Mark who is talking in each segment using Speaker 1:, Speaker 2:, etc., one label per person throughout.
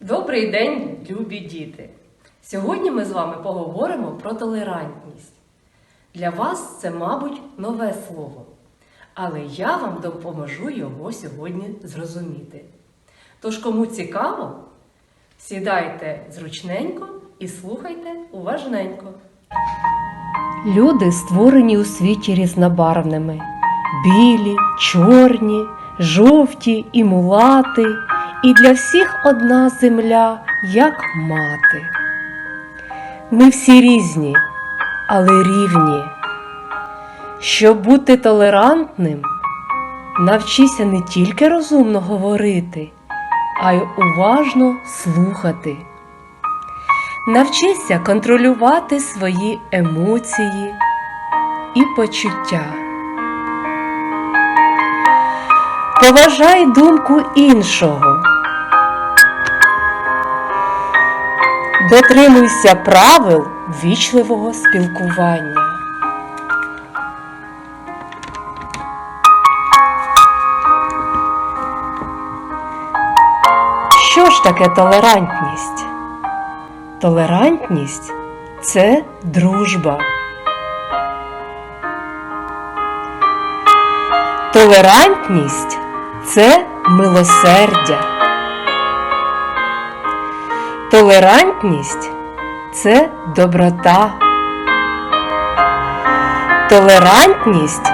Speaker 1: Добрий день, любі діти! Сьогодні ми з вами поговоримо про толерантність. Для вас це, мабуть, нове слово, але я вам допоможу його сьогодні зрозуміти. Тож, кому цікаво, сідайте зручненько і слухайте уважненько. Люди створені у світі різнобарвними: білі, чорні, жовті і мулати, і для всіх одна земля, як мати. Ми всі різні, але рівні. Щоб бути толерантним, навчися не тільки розумно говорити, а й уважно слухати. Навчися контролювати свої емоції і почуття. Поважай думку іншого. Дотримуйся правил вічливого спілкування. Що ж таке толерантність? Толерантність це дружба. Толерантність це милосердя. Толерантність це доброта. Толерантність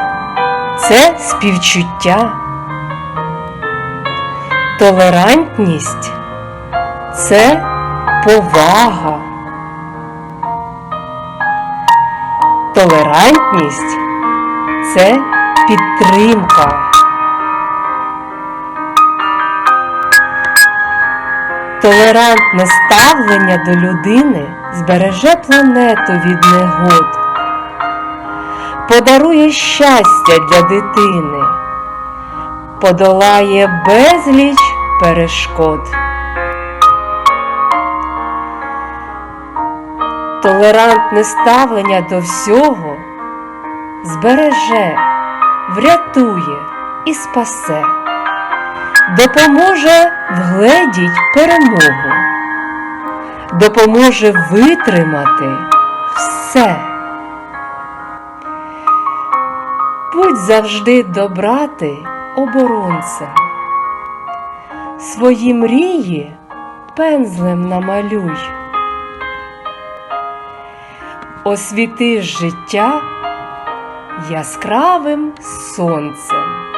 Speaker 1: це співчуття. Толерантність це повага. Толерантність це підтримка. Толерантне ставлення до людини збереже планету від негод, подарує щастя для дитини, подолає безліч перешкод. Толерантне ставлення до всього збереже, врятує і спасе, допоможе вгледіть перемогу, допоможе витримати все. Будь завжди добрати оборонцем, свої мрії пензлем намалюй. Освіти життя яскравим сонцем.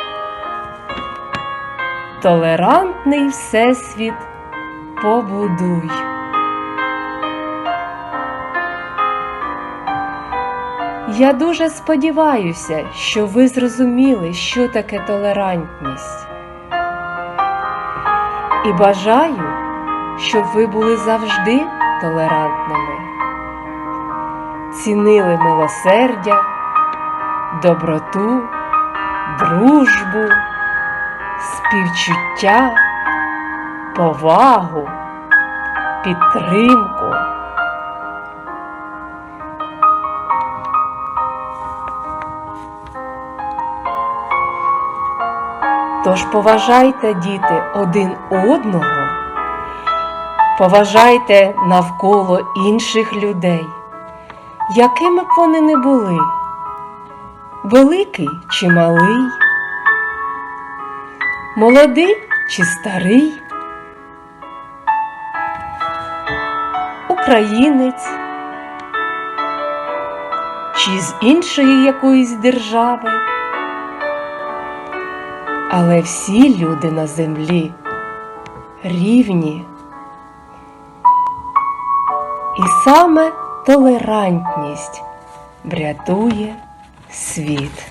Speaker 1: Толерантний всесвіт побудуй. Я дуже сподіваюся, що ви зрозуміли, що таке толерантність. І бажаю, щоб ви були завжди толерантними цінили милосердя, доброту, дружбу, співчуття, повагу, підтримку. Тож поважайте, діти, один одного, поважайте навколо інших людей якими б вони не були, великий чи малий, молодий чи старий, українець чи з іншої якоїсь держави. Але всі люди на землі рівні. І саме толерантність врятує світ.